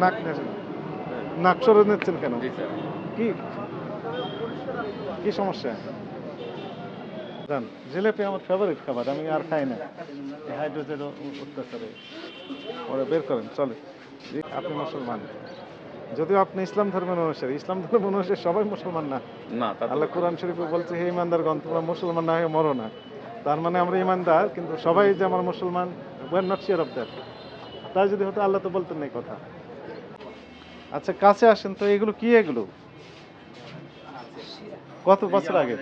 নাক নাক সরে নিচ্ছেন কেন? কি? কি সমস্যা? জান জিলেপি আমার ফেভারিট খাবার আমি আর খাই না। হাইড্রোজেন অত্যাচারে। ওরা বের করেন চলে। আপনি মুসলমান। যদিও আপনি ইসলাম ধর্মের অনুসারী ইসলাম ধর্মের অনুসারী সবাই মুসলমান না। না তা তো- আল্লাহ কোরআন শরীফে বলছে হে ইমানদার গণ তোমরা মুসলমান না হয়ে মরো না। তার মানে আমরা ইমানদার কিন্তু সবাই যে আমার মুসলমান were not sure of that তাই যদি হতো আল্লাহ তো বলতেন এই কথা। আচ্ছা কাছে আসেন তো এগুলো কি এগুলো? কত বছর আগে?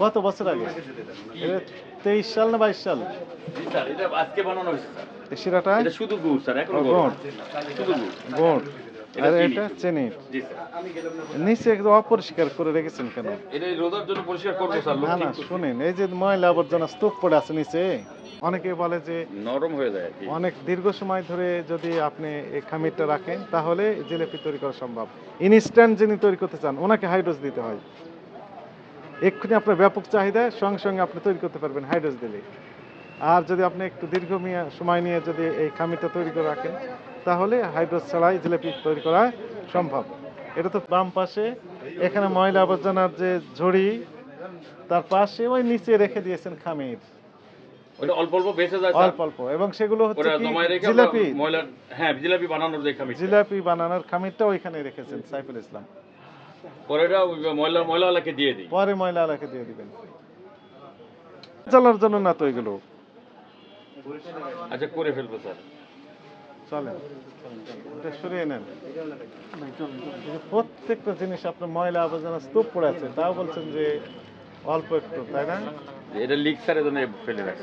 কত বছর আগে? তেইশ সাল না বাইশ সাল? আজকে বানানো হয়েছে শিরাটা? এটা শুধু গুড় স্যার এখনও গুড়। শুধু গুড়। আর এটা চেনি। নিচে অপরিষ্কার করে রেখেছেন কেন? এটা জন্য পরিষ্কার করব স্যার না না শুনেন এই যে ময়লা আবর্জনা স্তূপ পড়ে আছে নিচে অনেকে বলে যে নরম হয়ে যায় অনেক দীর্ঘ সময় ধরে যদি আপনি এই খামিরটা রাখেন তাহলে জিলেপি তৈরি করা সম্ভব। ইনস্ট্যান্ট যিনি তৈরি করতে চান ওনাকে হাইড্রোজ দিতে হয়। এক্ষুনি আপনার ব্যাপক চাহিদা সঙ্গে সঙ্গে আপনি তৈরি করতে পারবেন হাইড্রোজ দিলে। আর যদি আপনি একটু দীর্ঘমেয়া সময় নিয়ে যদি এই খামিরটা তৈরি করে রাখেন তাহলে হাইড্রোজ ছাড়াই জিলেপি তৈরি করা সম্ভব। এটা তো বাম পাশে এখানে ময়লা আবর্জনার যে ঝড়ি তার পাশে ওই নিচে রেখে দিয়েছেন খামির। অল্প অল্প বেঁচে যায় অল্প অল্প এবং সেগুলো হচ্ছে ওটা কি জমায় রেখে জিলাপি। হ্যাঁ জিলাপি বানানোর যে খামি জিলাপি বানানোর খামিরটা ওইখানে রেখেছেন সাইফুল ইসলাম। পরে এটা ময়লা ময়লাওয়ালাকে দিয়ে দিই। পরে ময়লা দিয়ে দিবেন। চালার জন্য না তো এগুলো? আচ্ছা করে ফেলব স্যার। চলেন। এটা সরিয়ে নেন। প্রত্যেকটা জিনিস আপনার ময়লা আবর্জনা স্তূপ পড়ে আছে তাও বলছেন যে অল্প একটু তাই না? এটা লিক স্যারের জন্য ফেলে এটা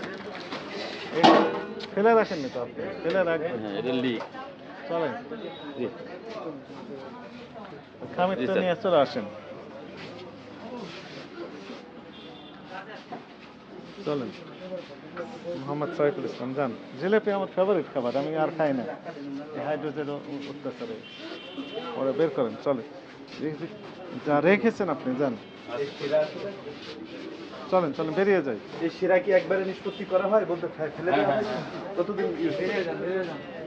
ফেলে রাখেননি তো আপনি? ফেলে রাখবেন। হ্যাঁ এটা লিক চলেন। খামিরটা নিয়ে চলে আসেন। চলেন মোহাম্মদ সাইফুল ইসলাম যান জিলেপি আমার ফেভারিট খাবার আমি আর খাই না এই হাইড্রোজেন অত্যাচারে ওরা বের করেন চলে যা রেখেছেন আপনি যান চলেন চলেন বেরিয়ে যাই এই শিরা কি একবারে নিষ্পত্তি করা হয় বলতে ফেলে দেওয়া হয় কতদিন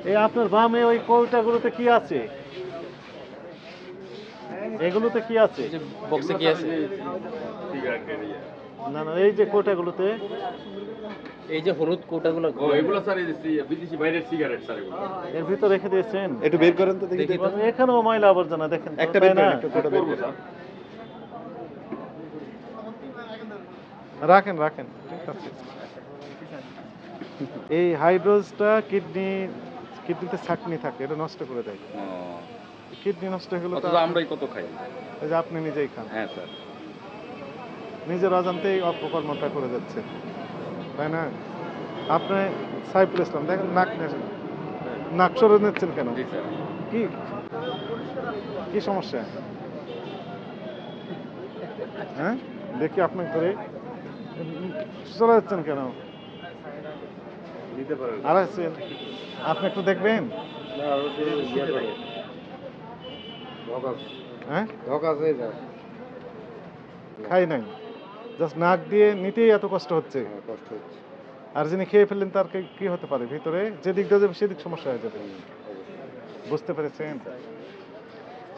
এই আপনার বামে ওই কৌটাগুলোতে কি আছে এগুলোতে কি আছে বক্সে কি আছে না না এই যে কোটাগুলোতে। এই যে হলুদ কোটাগুলো ও এগুলো স্যার এই যে বিদেশি বাইরের সিগারেট স্যার এগুলো এর ভিতর রেখে দিয়েছেন? একটু বের করেন তো দেখি এখানেও ময়লা আবর্জনা দেখেন একটা বের করেন একটা কোটা বের করব করেন। স্যার রাখেন রাখেন ঠিক আছে। এই হাইড্রোজটা কিডনি কিডনিতে ছাকনি থাকে এটা নষ্ট করে দেয়। কিডনি নষ্ট হয়ে গেলে তো আমরাই কত খাই। এই যে আপনি নিজেই খান। হ্যাঁ স্যার। নিজের অজান্তেই অপকর্মটা করে যাচ্ছে। তাই না? আপনি সাইফুল ইসলাম দেখেন নাক নাক সরে নিচ্ছেন কেন? কি? কি সমস্যা? হ্যাঁ? দেখি আপনি করে চলে যাচ্ছেন কেন? আর আছেন? আপনি একটু দেখবেন? ইয়ে হ্যাঁ? খাই নাই? জাস্ট নাক দিয়ে নিতেই এত কষ্ট হচ্ছে। হ্যাঁ, কষ্ট হচ্ছে। আর যিনি খেয়ে ফেললেন তার কি- হতে পারে? ভিতরে যেদিক দিয়ে যাবে সেদিক সমস্যা হয়ে যাবে। বুঝতে পেরেছেন?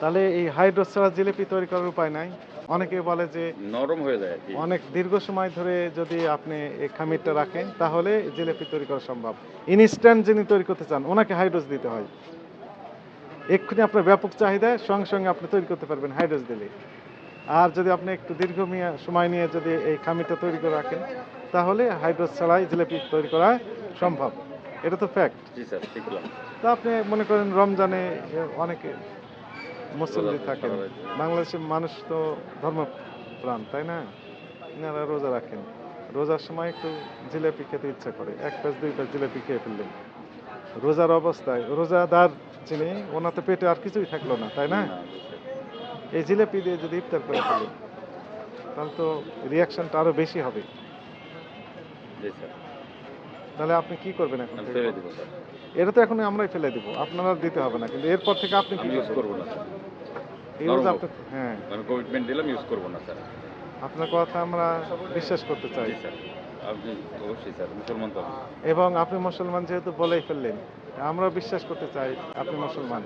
তাহলে এই হাইড্রোস ছাড়া জিলিপি তৈরি করার উপায় নাই। অনেকে বলে যে নরম হয়ে যায় অনেক দীর্ঘ সময় ধরে যদি আপনি এই খামিরটা রাখেন তাহলে জিলিপি তৈরি করা সম্ভব। ইনস্ট্যান্ট যিনি তৈরি করতে চান ওনাকে হাইড্রোজ দিতে হয়। এক্ষুনি আপনার ব্যাপক চাহিদা সঙ্গে সঙ্গে আপনি তৈরি করতে পারবেন হাইড্রোজ দিলে। আর যদি আপনি একটু দীর্ঘমেয়া সময় নিয়ে যদি এই খামিটা তৈরি করে রাখেন তাহলে হাইড্রোজ ছাড়াই জিলিপি তৈরি করা সম্ভব। এটা তো ফ্যাক্ট তা আপনি মনে করেন রমজানে অনেকে মুসল্লি থাকেন। বাংলাদেশের মানুষ তো ধর্মপ্রাণ তাই না? এনারা রোজা রাখেন। রোজার সময় একটু জিলেপি খেতে ইচ্ছা করে। এক প্যাচ দুই প্যাচ জিলেপি খেয়ে ফেললেন। রোজার অবস্থায় রোজাদার যিনি ওনার তো পেটে আর কিছুই থাকল না তাই না। এই জিলেপি দিয়ে যদি ইফতার করে ফেলেন তাহলে তো রিয়াকশনটা আরও বেশি হবে। স্যার। তাহলে আপনি কি করবেন এখন ফেলে দিব এটা তো এখন আমরাই ফেলে দিব আপনারা দিতে হবে না কিন্তু এরপর থেকে আপনি কি ইউজ করবেন? করব না আপনি হ্যাঁ। আমি কমিটমেন্ট দিলাম ইউজ করব না স্যার। আপনার কথা আমরা বিশ্বাস করতে চাই। স্যার। আপনি অবশ্যই স্যার মুসলমান তো এবং আপনি মুসলমান যেহেতু বলেই ফেললেন আমরা বিশ্বাস করতে চাই আপনি মুসলমান।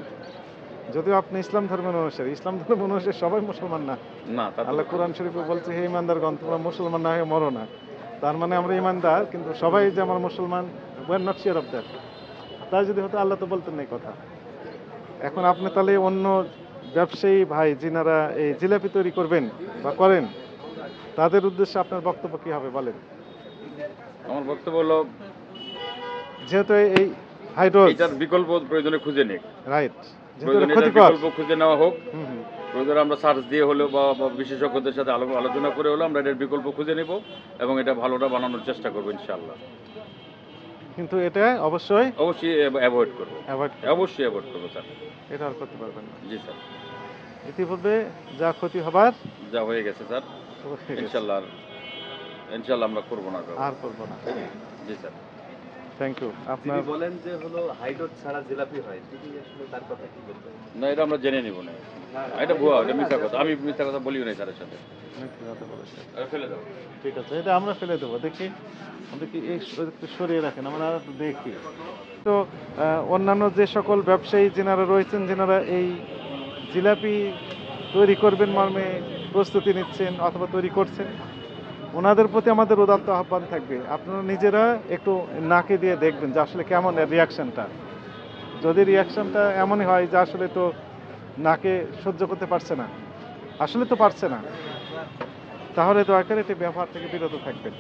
যদিও আপনি ইসলাম ধর্মের অনুসারী ইসলাম ধর্মের অনুসারী সবাই মুসলমান না। না আল্লাহ কোরআন শরীফে বলছে হে ইমানদার গ্রন্থ তোমরা মুসলমান না হয়ে মরো না। তার মানে আমরা ইমানদার কিন্তু সবাই যে আমার মুসলমান were not sure of that তাই যদি হতো আল্লাহ তো বলতেন না এই কথা। এখন আপনি তাহলে অন্য ব্যবসায়ী ভাই যিনারা এই জিলাপি তৈরি করবেন বা করেন তাদের উদ্দেশ্যে আপনার বক্তব্য কি হবে বলেন। আমার বক্তব্য হলো যেহেতু এই- এই হাইড্রোজ এটার বিকল্প প্রয়োজনে খুঁজে নিক। রাইট। খুঁজে নেওয়া হোক। প্রয়োজনে আমরা সার্চ দিয়ে হলেও বা বিশেষজ্ঞদের সাথে আলোচনা করে হলেও আমরা এটার বিকল্প খুঁজে নেব এবং এটা ভালোটা বানানোর চেষ্টা করব ইনশাআল্লাহ। কিন্তু এটা অবশ্যই অবশ্যই অ্যাভয়েড করব। অবশ্যই অ্যাভয়েড করব স্যার। এটা আর করতে পারবেন না। জি স্যার। ইতিপূর্বে যা ক্ষতি হবার যা হয়ে গেছে স্যার। ইনশাল্লাহ আর- ইনশাল্লাহ আমরা করব না। আর করব না। জি স্যার। থ্যাংক ইউ আপনি বলেন যে হলো হাইড্রোট ছাড়া জিলাপি হয় তিনি আসলে তার কথা কি বলবেন? না এটা আমরা জেনে নিব না। এটা ভুয়া এটা মিথ্যা কথা। আমি মিথ্যা কথা বলিও নাই স্যারের সাথে। ফেলে দাও। ঠিক আছে এটা আমরা ফেলে দেবো। দেখি আমরা কি এই সরিয়ে রাখেন আমরা দেখি। তো অন্যান্য যে সকল ব্যবসায়ী যেনারা রয়েছেন যেনারা এই জিলাপি তৈরি করবেন মর্মে প্রস্তুতি নিচ্ছেন অথবা তৈরি করছেন ওনাদের প্রতি আমাদের উদাত্ত আহ্বান থাকবে। আপনারা নিজেরা একটু নাকে দিয়ে দেখবেন যে আসলে কেমন রিয়াকশনটা যদি রিয়াকশানটা এমনই হয় যে আসলে তো নাকে সহ্য করতে পারছে না, আসলে তো পারছে না, তাহলে দয়া করে এটি ব্যবহার থেকে বিরত থাকবেন।